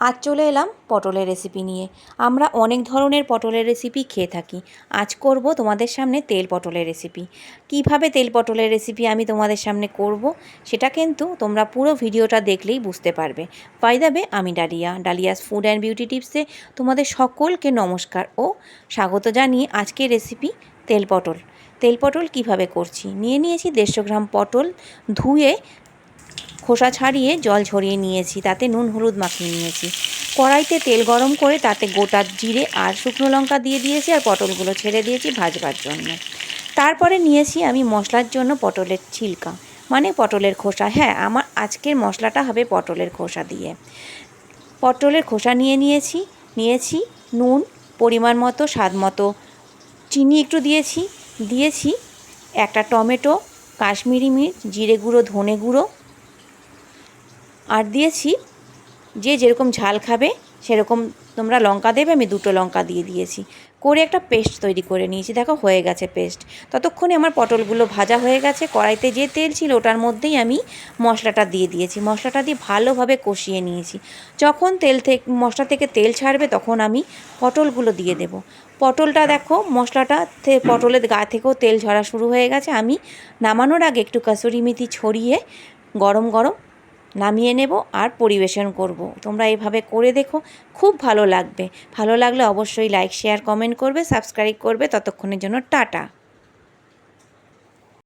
আজ চলে এলাম পটলের রেসিপি নিয়ে। আমরা অনেক ধরনের পটলের রেসিপি খেয়ে থাকি। আজ করব তোমাদের সামনে তেল পটলের রেসিপি কীভাবে তেল পটলের রেসিপি আমি তোমাদের সামনে করব, সেটা কিন্তু তোমরা পুরো ভিডিওটা দেখলেই বুঝতে পারবে। বাই দাবে আমি Dalia Dalia's food and beauty টিপসে তোমাদের সকলকে নমস্কার ও স্বাগত জানিয়ে আজকের রেসিপি তেল পটল। তেল পটল কীভাবে করছি? নিয়ে নিয়েছি দেড়শো গ্রাম পটল ধুয়ে খোসা ছাড়িয়ে জল ঝরিয়ে নিয়েছি, তাতে নুন, হলুদ মাখিয়ে নিয়েছি। কড়াইতে তেল গরম করে তাতে গোটা জিরে আর শুকনো লঙ্কা দিয়ে দিয়েছি আর পটলগুলো ছেড়ে দিয়েছি ভাজবার জন্য। তারপরে নিয়েছি আমি মশলার জন্য পটলের ছিলকা। মানে পটলের খোসা। হ্যাঁ আমার আজকের মশলাটা হবে পটলের খোসা দিয়ে। পটলের খোসা নিয়ে নিয়েছি নিয়েছি নুন, পরিমাণ মতো, স্বাদ মতো চিনি একটু দিয়েছি দিয়েছি একটা টমেটো, কাশ্মীরি মির্চ জিরে গুঁড়ো, ধনে গুঁড়ো আর দিয়েছি, যে যেরকম ঝাল খাবে সেরকম তোমরা লঙ্কা দেবে, আমি দুটো লঙ্কা দিয়ে দিয়েছি। করে একটা পেস্ট তৈরি করে নিয়েছি, দেখো হয়ে গেছে পেস্ট। ততক্ষণে আমার পটলগুলো ভাজা হয়ে গেছে, কড়াইতে যে তেল ছিল ওটার মধ্যেই আমি মশলাটা দিয়ে দিয়েছি। মশলাটা দিয়ে ভালোভাবে কষিয়ে নিয়েছি। যখন তেল থেকে, মশলা থেকে তেল ছাড়বে তখন আমি পটলগুলো দিয়ে দেব। পটলটা দেখো, মশলাটা পটলের গা থেকেও তেল ঝরা শুরু হয়ে গেছে। আমি নামানোর আগে একটু কাসুরি মেথি ছড়িয়ে গরম গরম নামিয়ে নেব আর পরিবেশন করব। তোমরা এভাবে করে দেখো, খুব ভালো লাগবে। ভালো লাগলে অবশ্যই লাইক শেয়ার কমেন্ট করবে সাবস্ক্রাইব করবে। ততক্ষণের জন্য টাটা।